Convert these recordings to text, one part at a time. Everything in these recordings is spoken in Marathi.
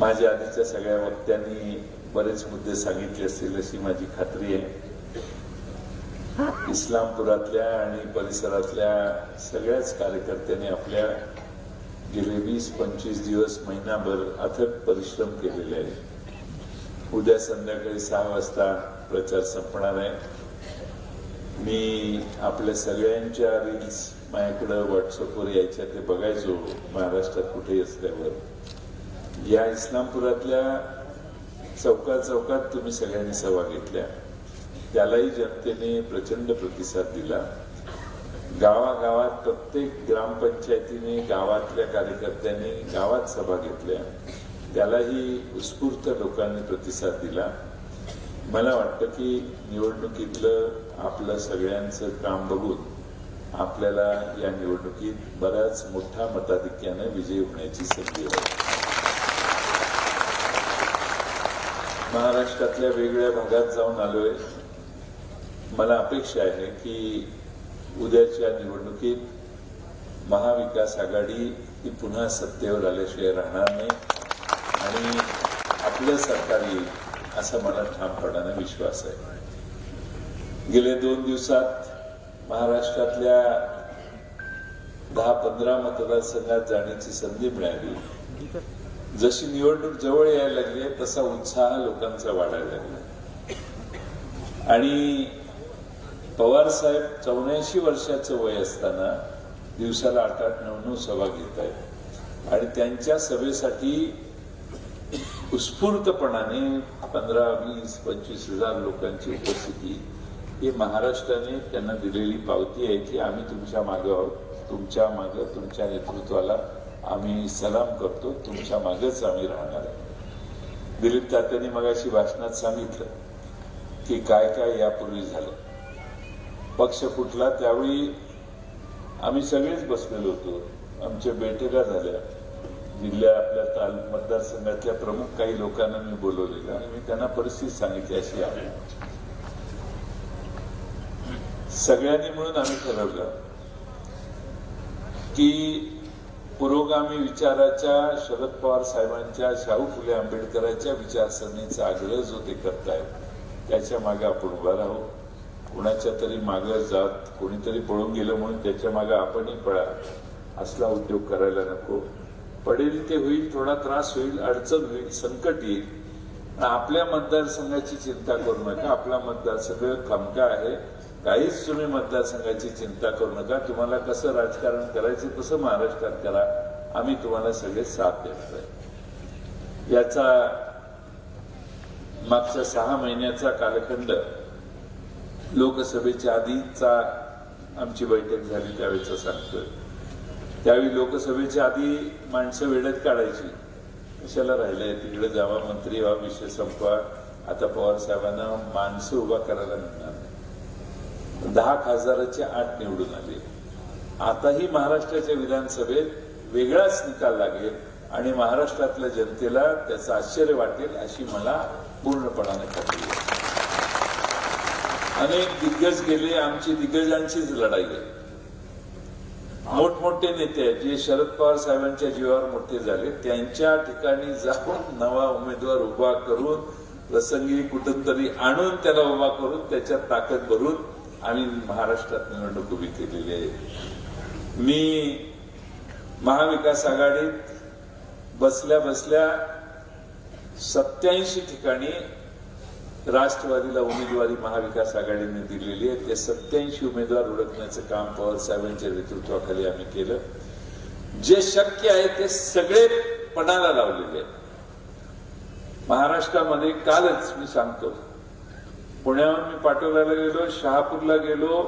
माझ्या आधीच्या सगळ्या वक्त्यांनी बरेच मुद्दे सांगितले असतील अशी माझी खात्री आहे. इस्लामपुरातल्या आणि परिसरातल्या सगळ्याच कार्यकर्त्यांनी आपल्या गेले वीस पंचवीस दिवस महिनाभर अथक परिश्रम केलेले आहे उद्या संध्याकाळी सहा वाजता प्रचार संपणार आहे. मी आपल्या सगळ्यांच्या रील्स माझ्याकडं व्हॉट्सअपवर यायच्या ते बघायचो महाराष्ट्रात कुठेही असल्यावर. या इस्लामपुरातल्या चौकात चौकात तुम्ही सगळ्यांनी सभा घेतल्या त्यालाही जनतेने प्रचंड प्रतिसाद दिला. गावागावात प्रत्येक ग्रामपंचायतीने गावातल्या कार्यकर्त्यांनी गावात सभा घेतल्या. त्यालाही उत्स्फूर्त लोकांनी प्रतिसाद दिला. मला वाटतं की निवडणुकीतलं आपलं सगळ्यांचं काम बघून आपल्याला या निवडणुकीत बऱ्याच मोठ्या मताधिक्यानं विजयी होण्याची संधी आहे महाराष्ट्रातल्या वेगवेगळ्या भागात जाऊन आलोय. मला अपेक्षा आहे की उद्याच्या निवडणुकीत महाविकास आघाडी ही पुन्हा सत्तेवर आल्याशिवाय राहणार नाही. आणि आपलं सरकार येईल असा मला ठामपणाने विश्वास आहे. गेल्या दोन दिवसात महाराष्ट्रातल्या दहा पंधरा मतदारसंघात जाण्याची संधी मिळाली. जशी निवडणूक जवळ यायला लागली तसा उत्साह लोकांचा वाढायला लागला. आणि पवार साहेब चौऱ्याऐंशी वर्षाचं वय असताना दिवसाला आठ आठ नऊ नऊ सभा घेत आहेत. आणि त्यांच्या सभेसाठी उत्स्फूर्तपणाने पंधरा वीस पंचवीस हजार लोकांची उपस्थिती ही महाराष्ट्राने त्यांना दिलेली पावती आहे की आम्ही तुमच्या मागे आहोत तुमच्या मागे तुमच्या नेतृत्वाला आम्ही सलाम करतो तुमच्या मागेच आम्ही राहणार आहे. दिलीप तात्यांनी मगाशी भाषणात सांगितलं की काय काय यापूर्वी झालं. पक्ष फुटला त्यावेळी आम्ही सगळेच बसलेलो होतो. आमच्या बैठका झाल्या. जिल्ह्या आपल्या ताल मतदारसंघातल्या प्रमुख काही लोकांना मी बोलवलेलं आणि मी त्यांना परिस्थिती सांगितली अशी आहे. सगळ्यांनी मिळून आम्ही ठरवलं की पुरोगामी विचाराच्या शरद पवार साहेबांच्या शाहू फुले आंबेडकरांच्या विचारसरणीचा आग्रह जो ते करतायत त्याच्यामागे आपण उभा राहू. कुणाच्या तरी मागं जात कोणीतरी पळून गेलं म्हणून त्याच्यामागे आपणही पळा. असला उद्योग करायला नको. पडेल ते होईल थोडा त्रास होईल अडचण होईल संकट येईल. आपल्या मतदारसंघाची चिंता करू नका. आपला मतदारसंघ खमका आहे. काहीच तुम्ही मतदारसंघाची चिंता करू नका. तुम्हाला कसं राजकारण करायचं तसं महाराष्ट्रात करा. आम्ही तुम्हाला सगळे साथ देतोय याचा मागच्या सहा महिन्याचा कालखंड लोकसभेच्या आधीचा आमची बैठक झाली त्यावेळेचा सांगतोय. त्यावेळी लोकसभेच्या आधी माणसं वेळेत काढायची. कशाला राहिलंय? तिकडे जावा मंत्री व्हा विषय संपवा. आता पवार साहेबांना माणसं उभा करायला दहा खासदाराचे आठ निवडून आले. आताही महाराष्ट्राच्या विधानसभेत वेगळाच निकाल लागेल आणि महाराष्ट्रातल्या जनतेला त्याचं आश्चर्य वाटेल अशी मला पूर्णपणाने खात्री आहे. अनेक दिग्गज गेले आमची दिग्गजांचीच लढाई आहे. मोठमोठे नेते आहेत जे शरद पवार साहेबांच्या जीवावर मोठे झाले. त्यांच्या ठिकाणी जाऊन नवा उमेदवार उभा करून प्रसंगी कुठून तरी आणून त्याला उभा करून त्याच्यात ताकद भरून आम्ही महाराष्ट्रात निवडणूक उभी केलेली आहे. मी महाविकास आघाडीत बसल्या बसल्या सत्याऐंशी ठिकाणी राष्ट्रवादीला उमेदवारी महाविकास आघाडीने दिलेली आहे. ते सत्याऐंशी उमेदवार ओळखण्याचं काम पवार साहेबांच्या नेतृत्वाखाली आम्ही केलं. जे शक्य आहे ते सगळे पणाला लावलेले आहेत. महाराष्ट्रामध्ये कालच मी सांगतो पुण्याहून मी पाठवल्याला गेलो शहापूरला गेलो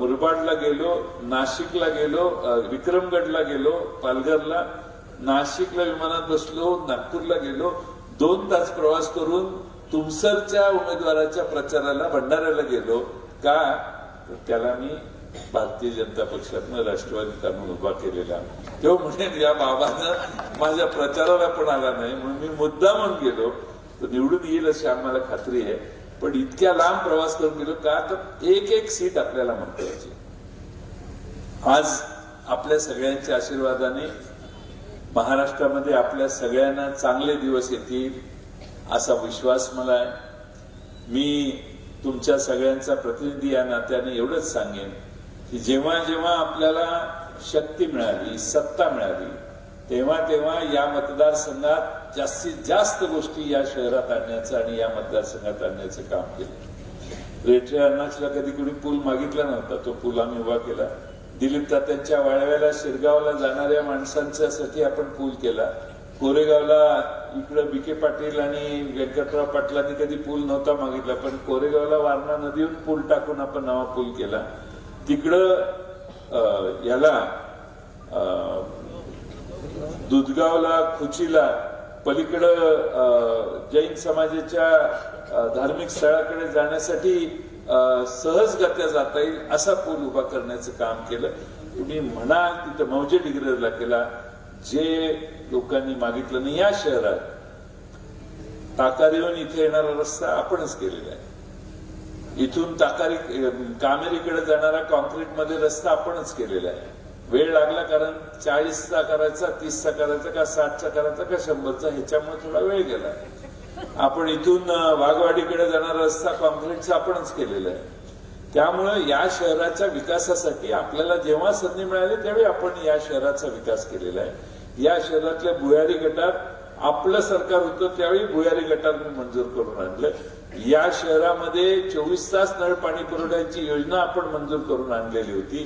मुरबाडला गेलो नाशिकला गेलो विक्रमगडला गेलो पालघरला नाशिकला विमानात बसलो नागपूरला गेलो दोन तास प्रवास करून तुमसरच्या उमेदवाराच्या प्रचाराला भंडाऱ्याला गेलो. का? तर त्याला मी भारतीय जनता पक्षातनं राष्ट्रवादी कानून उभा केलेला. तेव्हा म्हणे या बाबानं माझ्या प्रचाराला पण आला नाही. म्हणून मी मुद्दा म्हणून गेलो. तर निवडून येईल अशी आम्हाला खात्री आहे. पण इतक्या लांब प्रवास करून गेलो का तर एक एक सीट आपल्याला महत्वाची आज आपल्या सगळ्यांच्या आशीर्वादाने महाराष्ट्रामध्ये आपल्या सगळ्यांना चांगले दिवस येतील असा विश्वास मला आहे. मी तुमच्या सगळ्यांचा प्रतिनिधी या नात्याने एवढंच सांगेन की जेव्हा जेव्हा आपल्याला शक्ती मिळाली सत्ता मिळाली तेव्हा तेव्हा या मतदारसंघात जास्तीत जास्त गोष्टी या शहरात आणण्याचं आणि या मतदारसंघात आणण्याचं काम केलं. रेटरे अण्णाचला कधी कुणी पूल मागितला नव्हता. तो पूल आम्ही उभा केला. दिलीप तात्यांच्या वाळव्याला शिरगावला जाणाऱ्या माणसांच्यासाठी आपण पूल केला. कोरेगावला इकडं विखे पाटील आणि व्यंकटराव पाटलांनी कधी पूल नव्हता मागितला पण कोरेगावला वारणा नदीहून पूल टाकून आपण नवा पूल केला. तिकडं अं, याला दुधगावला खुचीला पलीकडं अं, जैन समाजाच्या धार्मिक स्थळाकडे जाण्यासाठी अं, सहजगत्या जाता येईल असा पूल उभा करण्याचं काम केलं. तुम्ही म्हणा तिथं मौजे डिग्रजला केला जे लोकांनी मागितलं नाही या शहरात ताकारीहून इथे येणारा रस्ता आपणच केलेला आहे. इथून ताकारी कामेरीकडे जाणारा कॉन्क्रीटमध्ये रस्ता आपणच केलेला आहे. वेळ लागला कारण चाळीसचा करायचा तीसचा करायचा का साठचा करायचा का शंभरचा ह्याच्यामुळे थोडा वेळ गेला. आपण इथून वाघवाडीकडे जाणारा रस्ता कॉन्क्रीटचा आपणच केलेला आहे. त्यामुळे या शहराच्या विकासासाठी आपल्याला जेव्हा संधी मिळाली त्यावेळी आपण या शहराचा विकास केलेला आहे. या शहरातल्या भुयारी गटात आपलं सरकार होतं त्यावेळी भुयारी गटात मंजूर करून आणलं. या शहरामध्ये चोवीस तास नळ पाणी पुरवठ्याची योजना आपण मंजूर करून आणलेली होती.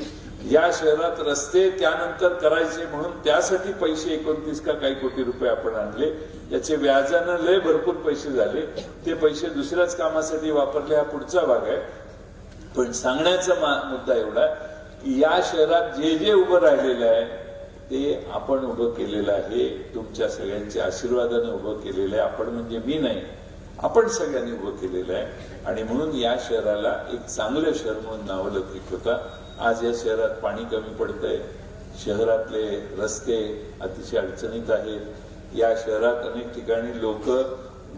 या शहरात रस्ते त्यानंतर करायचे म्हणून त्यासाठी पैसे एकोणतीस का काही कोटी रुपये आपण आणले. याचे व्याजानं लय भरपूर पैसे झाले. ते पैसे दुसऱ्याच कामासाठी वापरले हा पुढचा भाग आहे. पण सांगण्याचा मुद्दा एवढा की या शहरात जे जे उभं राहिलेलं आहे ते आपण उभं केलेलं आहे. तुमच्या सगळ्यांच्या आशीर्वादाने उभं केलेलं आहे. आपण म्हणजे मी नाही आपण सगळ्यांनी उभं केलेलं आहे. आणि म्हणून या शहराला एक चांगलं शहर म्हणून नावलौकिक होता. आज या शहरात पाणी कमी पडतंय. शहरातले रस्ते अतिशय अडचणीत आहेत. या शहरात अनेक ठिकाणी लोक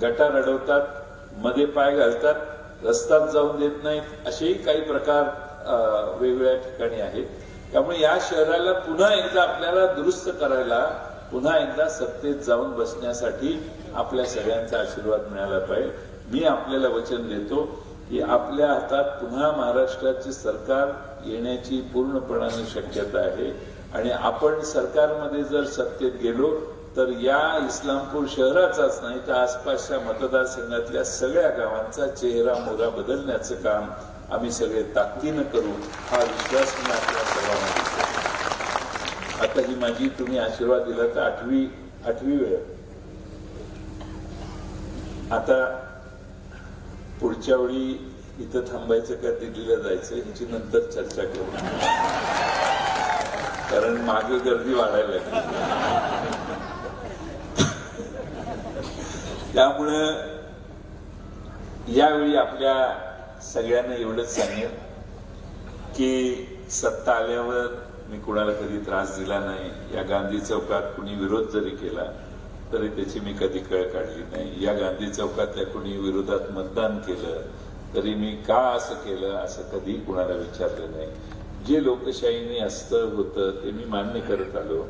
गटार अडवतात मध्ये पाय घालतात रस्त्यात जाऊन देत नाहीत असेही काही प्रकार वेगवेगळ्या ठिकाणी आहेत. त्यामुळे या शहराला पुन्हा एकदा आपल्याला दुरुस्त करायला पुन्हा एकदा सत्तेत जाऊन बसण्यासाठी आपल्या सगळ्यांचा आशीर्वाद मिळाला पाहिजे. मी आपल्याला वचन देतो की आपल्या हातात पुन्हा महाराष्ट्राचे सरकार येण्याची पूर्णपणाने शक्यता आहे. आणि आपण सरकारमध्ये जर सत्तेत गेलो तर या इस्लामपूर शहराचाच नाही तर आसपासच्या मतदारसंघातल्या सगळ्या गावांचा चेहरा मोहरा बदलण्याचं काम आम्ही सगळे ताकदीनं करू हा विश्वास मी आपल्या सर्वांना आता ही माझी तुम्ही आशीर्वाद दिला तर आठवी आठवी वेळ. आता पुढच्या वेळी इथं थांबायचं का दिल्लीला जायचं ह्याची नंतर चर्चा करू. कारण मागे गर्दी वाढायला त्यामुळं यावेळी आपल्या सगळ्यांना एवढंच सांगेन की सत्ता आल्यावर मी कुणाला कधी त्रास दिला नाही. या गांधी चौकात कुणी विरोध जरी केला तरी त्याची मी कधी कळ काढली नाही. या गांधी चौकातल्या कुणी विरोधात मतदान केलं तरी मी का असं केलं असं कधी कुणाला विचारलं नाही. जे लोकशाहीने असतं होतं ते मी मान्य करत आलो.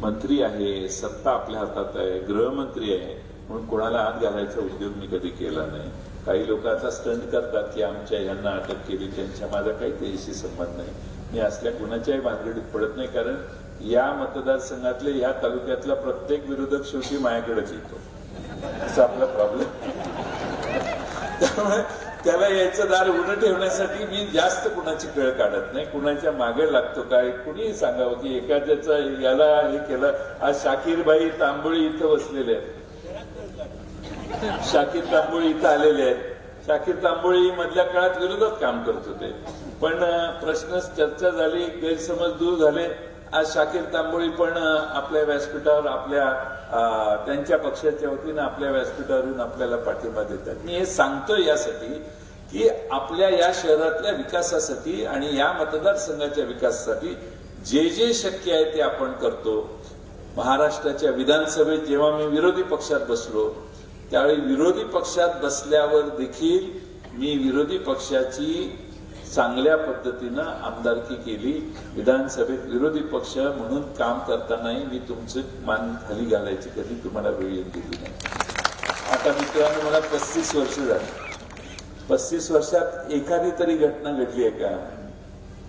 मंत्री आहे सत्ता आपल्या हातात आहे गृहमंत्री आहे म्हणून कोणाला आत घालायचा उद्योग मी कधी केला नाही. काही लोक आता स्टंट करतात की आमच्या यांना अटक केली त्यांच्या माझा काही त्याच्याशी संबंध नाही. मी असल्या कुणाच्याही भानगडीत पडत नाही कारण या मतदारसंघातले या तालुक्यातला प्रत्येक विरोधक शेवटी माझ्याकडेच येतो. असा आपला प्रॉब्लेम त्यामुळे त्याला यायचं दार उघडं ठेवण्यासाठी मी जास्त कुणाची खेळ काढत नाही. कुणाच्या मागे लागतो काय? कुणीही सांगावं की एखाद्याचा याला हे केलं. आज शाकीरबाई तांबोळी इथं बसलेले आहेत. शाकीर तांबोळी इथं आलेले आहेत. शाकीर तांबोळी मधल्या काळात विरोधात काम करत होते. पण प्रश्न चर्चा झाली गैरसमज दूर झाले. आज शाकीर तांबोळी पण आपल्या व्यासपीठावर आपल्या त्यांच्या पक्षाच्या वतीनं आपल्या व्यासपीठावर येऊन आपल्याला पाठिंबा देतात. मी हे सांगतोय यासाठी की आपल्या या शहरातल्या विकासासाठी आणि या मतदारसंघाच्या विकासासाठी जे जे शक्य आहे ते आपण करतो. महाराष्ट्राच्या विधानसभेत जेव्हा मी विरोधी पक्षात बसलो त्यावेळी विरोधी पक्षात बसल्यावर देखील मी विरोधी पक्षाची चांगल्या पद्धतीनं आमदारकी केली. विधानसभेत विरोधी पक्ष म्हणून काम करतानाही मी तुमचं मान खाली घालायची कधी तुम्हाला वेळ दिली नाही. आता मित्रांनो मला पस्तीस वर्ष झाली. पस्तीस वर्षात एखादी तरी घटना घडली आहे का?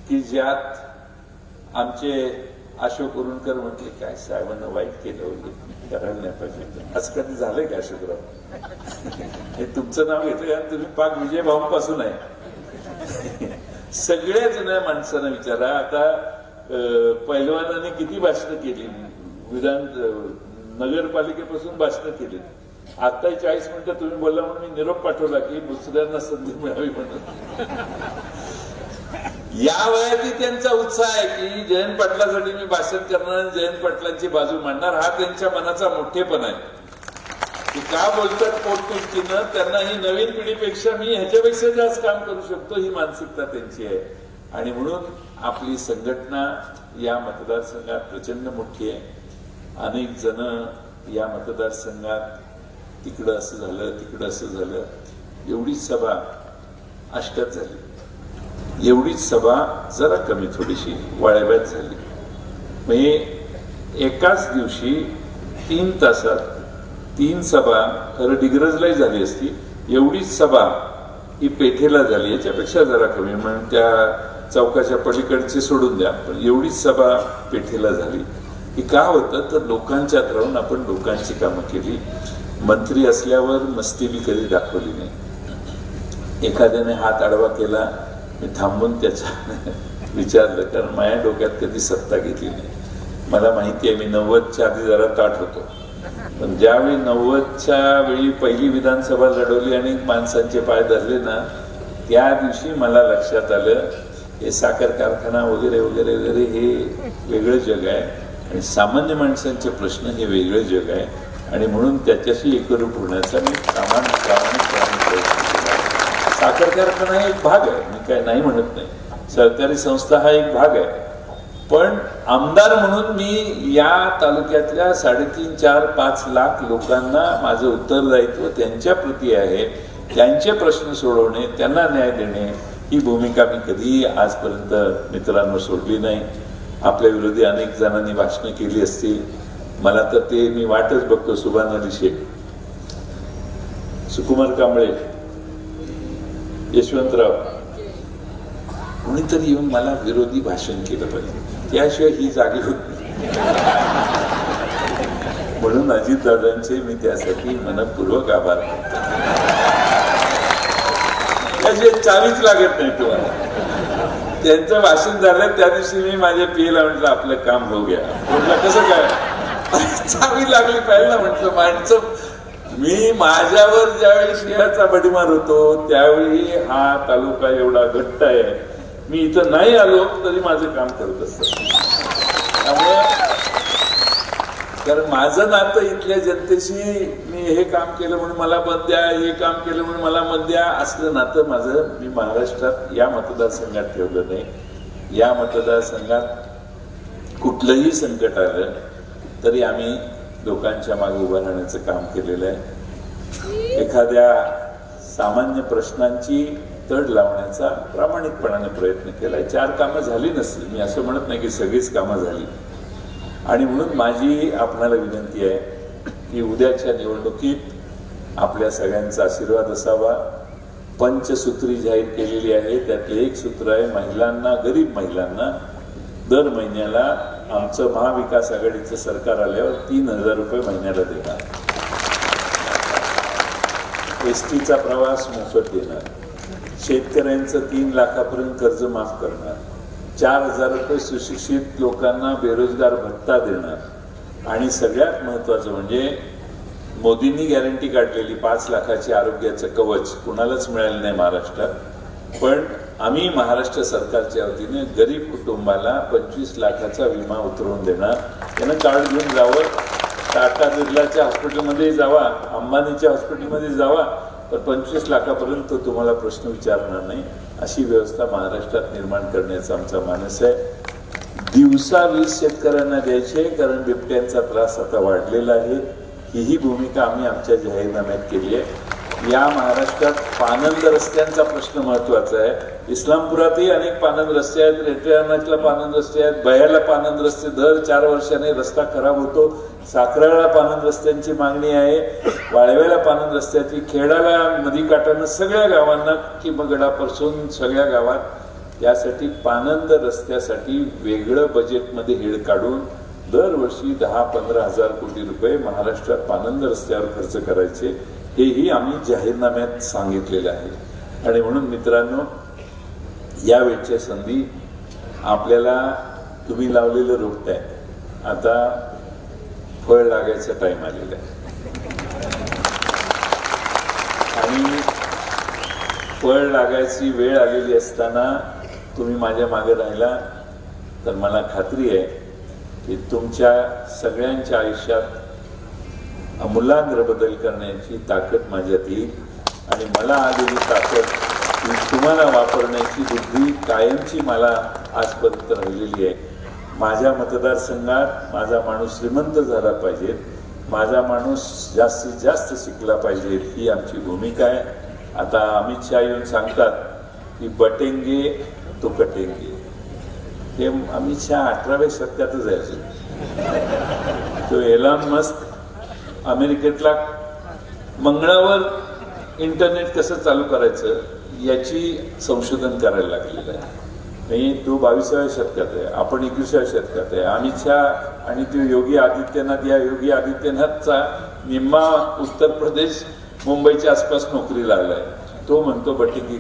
की ज्यात आमचे अशोक उरुणकर म्हटले काय साहेबांना वाईट केलं वगैरे? करायला नाही पाहिजे. असं कधी झालंय का अशोकराव? हे तुमचं नाव घेतलं कारण तुम्ही पाक विजयपासून आहे. सगळ्या जुन्या माणसांना विचारा. आता पैलवानाने किती भाषणं केली? विधान नगरपालिकेपासून भाषणं केली. आता चाळीस मिनिटं तुम्ही बोलला म्हणून मी निरोप पाठवला की दुसऱ्यांना संधी मिळावी म्हणून. या वयातही त्यांचा उत्साह आहे की जयंत पाटलासाठी मी भाषण करणार आणि जयंत पाटलांची बाजू मांडणार. हा त्यांच्या मनाचा मोठेपणा आहे. की का बोलतात पोटतिडकीनं त्यांना ही नवीन पिढीपेक्षा मी ह्याच्यापेक्षा जास्त काम करू शकतो ही मानसिकता त्यांची आहे. आणि म्हणून आपली संघटना या मतदारसंघात प्रचंड मोठी आहे. अनेक जण या मतदारसंघात तिकडं असं झालं तिकडं असं झालं. एवढी सभा अष्टात झाली. एवढीच सभा जरा कमी थोडीशी वाळव्यात झाली. म्हणजे एकाच दिवशी तीन तासात तीन सभा खरं डिग्रजलाही झाली असती एवढीच सभा ही पेठेला झाली याच्यापेक्षा जरा कमी. म्हणून त्या चौकाच्या पलीकडचे सोडून द्या पण एवढीच सभा पेठेला झाली. की का होतं? तर लोकांच्यात राहून आपण लोकांची कामं केली. मंत्री असल्यावर मस्ती मी कधी दाखवली नाही. एखाद्याने हात आडवा केला मी थांबून त्याच्या विचारलं कारण माझ्या डोक्यात कधी सत्ता घेतली नाही. मला माहिती आहे मी नव्वदच्या आधी जरा ताट होतो. पण ज्यावेळी नव्वदच्या वेळी पहिली विधानसभा लढवली आणि माणसांचे पाय धरले ना त्या दिवशी मला लक्षात आलं हे साखर कारखाना वगैरे वगैरे वगैरे हे वेगळं जग आहे. आणि सामान्य माणसांचे प्रश्न हे वेगळं जग आहे. आणि म्हणून त्याच्याशी एकरूप होण्याचा मी सामान प्रामाणिक प्रयत्न केला. साखर कारखाना हा एक भाग आहे. मी काय नाही म्हणत नाही. सहकारी संस्था हा एक भाग आहे. पण आमदार म्हणून मी या तालुक्यातल्या साडेतीन चार पाच लाख लोकांना माझं उत्तरदायित्व त्यांच्या प्रती आहे त्यांचे प्रश्न सोडवणे त्यांना न्याय देणे ही भूमिका मी कधीही आजपर्यंत मित्रांवर सोडली नाही. आपल्या विरोधी अनेक जणांनी भाषणं केली असतील. मला तर ते मी वाटच बघतो सुभान अली शेख. सुकुमार कांबळे. यशवंतराव. कोणीतरी येऊन मला विरोधी भाषण केलं पाहिजे. त्याशिवाय ही जागी होती म्हणून म्हणून अजितदादांचे मी त्यासाठी मनपूर्वक आभार मानतो. त्याशिवाय चावीच लागत नाही तुम्हाला. त्यांचं भाषण झालं त्या दिवशी मी माझ्या पियला म्हटलं आपलं काम हो गया. म्हटलं कसं काय? चावी लागली पाहिजे ना म्हटलं माणसं मी माझ्यावर ज्यावेळी शिहाचा बडीमार होतो त्यावेळी हा तालुका एवढा घट्ट आहे. मी इथं नाही आलो तरी माझं काम करत असत. त्यामुळे कारण माझं नातं इथल्या जनतेशी मी हे काम केलं म्हणून मला मत द्या हे काम केलं म्हणून मला मत द्या असलं नातं माझं मी महाराष्ट्रात या मतदारसंघात ठेवलं नाही. या मतदारसंघात कुठलंही संकट आलं तरी आम्ही लोकांच्या मागे उभं राहण्याचं काम केलेलं आहे. एखाद्या सामान्य प्रश्नांची तड लावण्याचा प्रामाणिकपणाने प्रयत्न केला चार कामं झाली नसतील मी असं म्हणत नाही की सगळीच कामं झाली. आणि म्हणून माझी आपणाला विनंती आहे की उद्याच्या निवडणुकीत आपल्या सगळ्यांचा आशीर्वाद असावा. पंचसूत्री जाहीर केलेली आहे. त्यातले एक सूत्र आहे महिलांना गरीब महिलांना दर महिन्याला आमचं महाविकास आघाडीचं सरकार आल्यावर तीन हजार रुपये महिन्याला देणार. एस टीचा प्रवास मोफत देणार शेतकऱ्यांचं तीन लाखापर्यंत कर्ज माफ करणार. चार हजार रुपये सुशिक्षित लोकांना बेरोजगार भत्ता देणार. आणि सगळ्यात महत्वाचं म्हणजे मोदींनी गॅरंटी काढलेली पाच लाखाची आरोग्याचं कवच कुणालाच मिळालं नाही महाराष्ट्रात. पण आम्ही महाराष्ट्र सरकारच्या वतीने गरीब कुटुंबाला पंचवीस लाखाचा विमा उतरवून देणार. त्यांना कार्ड घेऊन जावं. टाटा बिर्लाच्या हॉस्पिटलमध्ये जावा. अंबानीच्या हॉस्पिटलमध्ये जावा. तर पंचवीस लाखापर्यंत तो तुम्हाला प्रश्न विचारणार नाही. अशी व्यवस्था महाराष्ट्रात निर्माण करण्याचा आमचा मानस आहे. दिवसा वीज शेतकऱ्यांना द्यायचे कारण बिबट्यांचा त्रास आता वाढलेला आहे. हीही भूमिका आम्ही आमच्या जाहीरनाम्यात केली आहे. या महाराष्ट्रात पानंद रस्त्यांचा प्रश्न महत्त्वाचा आहे. इस्लामपुरातही अनेक पानंद रस्ते आहेत. रेटियानातला पानंद रस्ते आहेत. बयाला पानंद रस्ते दर चार वर्षाने रस्ता खराब होतो. साखराला पानंद रस्त्यांची मागणी आहे. वाळव्याला पानंद रस्त्याची खेडाला नदीकाठानं सगळ्या गावांना किमगडापासून सगळ्या गावात यासाठी पानंद रस्त्यासाठी वेगळं बजेटमध्ये हेड काढून दरवर्षी दहा पंधरा हजार कोटी रुपये महाराष्ट्रात पानंद रस्त्यावर खर्च करायचे हेही आम्ही जाहीरनाम्यात सांगितलेलं आहे. आणि म्हणून मित्रांनो यावेळच्या संधी आपल्याला तुम्ही लावलेलं रोपट आहे आता फळ लागायचा टाइम आलेला आहे आणि फळ लागायची वेळ आलेली असताना तुम्ही माझ्या मागे राहिला तर मला खात्री आहे की तुमच्या सगळ्यांच्या आयुष्यात अमूलाग्र बदल करण्याची ताकद माझ्यात येईल आणि मला आलेली ताकद तुम्हाला वापरण्याची बुद्धी कायमची मला आजपर्यंत राहिलेली आहे माझ्या मतदारसंघात माझा माणूस श्रीमंत झाला पाहिजे. माझा माणूस जास्तीत जास्त शिकला पाहिजे ही आमची भूमिका आहे. आता अमित शहा येऊन सांगतात की बटेंगे तो कटेंगे. हे अमित शहा अठराव्या शतकातच आहे तो एलॉन मस्क अमेरिकेतला मंगळावर इंटरनेट कसं चालू करायचं याची संशोधन करायला लागलेलं आहे. नाही तो बावीसाव्या शतकात आहे. आपण एकविसाव्या शतकात आहे. अमित छा आणि तो योगी आदित्यनाथ या योगी आदित्यनाथचा निम्मा उत्तर प्रदेश मुंबईच्या आसपास नोकरी लागलाय. तो म्हणतो बटिंगी